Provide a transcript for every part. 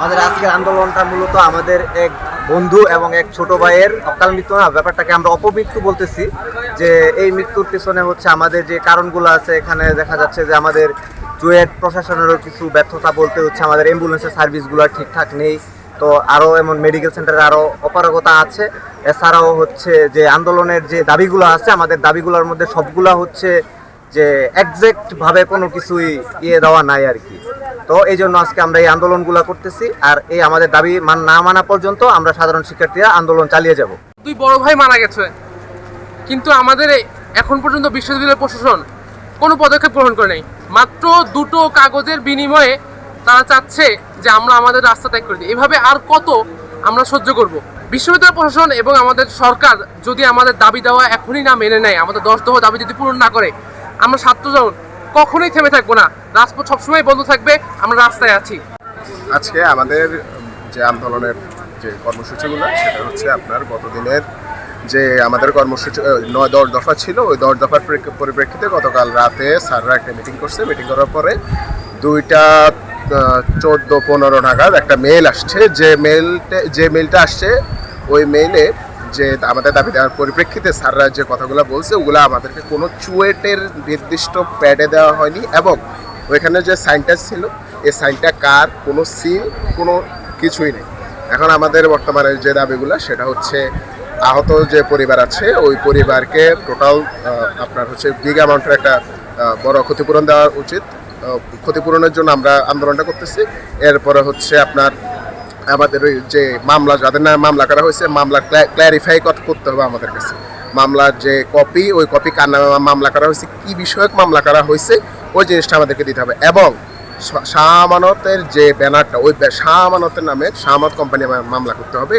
আমাদের আজকের আন্দোলনটা মূলত আমাদের এক বন্ধু এবং এক ছোট ভাইয়ের অকাল মৃত্যু না ব্যাপারটাকে আমরা অপমৃত্যু বলতেছি, যে এই মৃত্যুর পিছনে হচ্ছে আমাদের যে কারণগুলো আছে, এখানে দেখা যাচ্ছে যে আমাদের জুয়েট প্রশাসনেরও কিছু ব্যর্থতা বলতে হচ্ছে, আমাদের অ্যাম্বুলেন্সের সার্ভিসগুলো ঠিকঠাক নেই তো আরও এমন মেডিকেল সেন্টারে আরও অপারগতা আছে। এছাড়াও হচ্ছে যে আন্দোলনের যে দাবিগুলো আছে, আমাদের দাবিগুলোর মধ্যে সবগুলা হচ্ছে যে একজ্যাক্ট ভাবে কোনো কিছুই ইয়ে দেওয়া নাই আর কি। তো এই জন্য আজকে আমরা এই আন্দোলনগুলো করতেছি আর এই আমাদের দাবি মান না মানা পর্যন্ত আমরা সাধারণ শিক্ষার্থীরা আন্দোলন চালিয়ে যাব। দুই বড় ভাই মারা গেছে। কিন্তু আমাদের এখন পর্যন্ত বিশ্ববিদ্যালয় প্রশাসন কোনো পদক্ষেপ গ্রহণ করে নেই। মাত্র দুটো কাগজের বিনিময়ে তারা চাচ্ছে যে আমরা আমাদের রাস্তা ত্যাগ করে দিই। এভাবে আর কত আমরা সহ্য করব? বিশ্ববিদ্যালয় প্রশাসন এবং আমাদের সরকার যদি আমাদের দাবি দেওয়া এখনই না মেনে নেয়, আমাদের দশ দহ দাবি যদি পূরণ না করে, আমরা ছাত্রজন কখনোই থেমে থাকব না। রাজপথ সবসময় বন্ধ থাকবে, আমরা রাস্তায় আছি। আজকে আমাদের যে আন্দোলনের যে কর্মসূচিগুলো, সেটা হচ্ছে আপনার গতদিনের যে আমাদের কর্মসূচি নয়, দশ দফা ছিল, ওই দশ দফার পরিপ্রেক্ষিতে গতকাল রাতে স্যাররা একটা মিটিং করছে। মিটিং করার পরে দুইটা চোদ্দ পনেরো নাগাদ একটা মেল আসছে। যে মেলটা যে মেলটা আসছে, ওই মেইলে যে আমাদের দাবি দেওয়ার পরিপ্রেক্ষিতে স্যাররা যে কথাগুলো বলছে, ওগুলো আমাদেরকে কোনো চুয়েটের নির্দিষ্ট প্যাডে দেওয়া হয়নি এবং ওইখানে যে সাইনটা ছিল, এই সাইনটা কার, কোনো সিল কোনো কিছুই নেই। এখন আমাদের বর্তমানে যে দাবিগুলো, সেটা হচ্ছে আহত যে পরিবার আছে, ওই পরিবারকে টোটাল আপনার হচ্ছে বিগ অ্যামাউন্টের একটা বড় ক্ষতিপূরণ দেওয়া উচিত। ক্ষতিপূরণের জন্য আমরা আন্দোলনটা করতেছি। এরপরে হচ্ছে আপনার আমাদের ওই যে মামলা, যাদের নামে মামলা করা হয়েছে, মামলা ক্ল্যারিফাই করতে হবে আমাদের কাছে। মামলার যে কপি ওই কপি কার নামে মামলা করা হয়েছে, কি বিষয়ক মামলা করা হয়েছে, ওই জিনিসটা আমাদেরকে দিতে হবে। এবং শাহ যে ব্যানারটা, ওই শাহ নামে শাহ কোম্পানি মামলা করতে হবে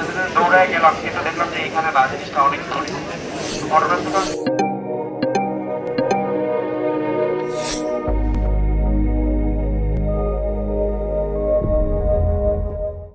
কিছু হয়েছে দৌড়ায় গেলাম কিন্তু দেখলাম যে এখানে না জিনিসটা অনেক ঘটনাস্থল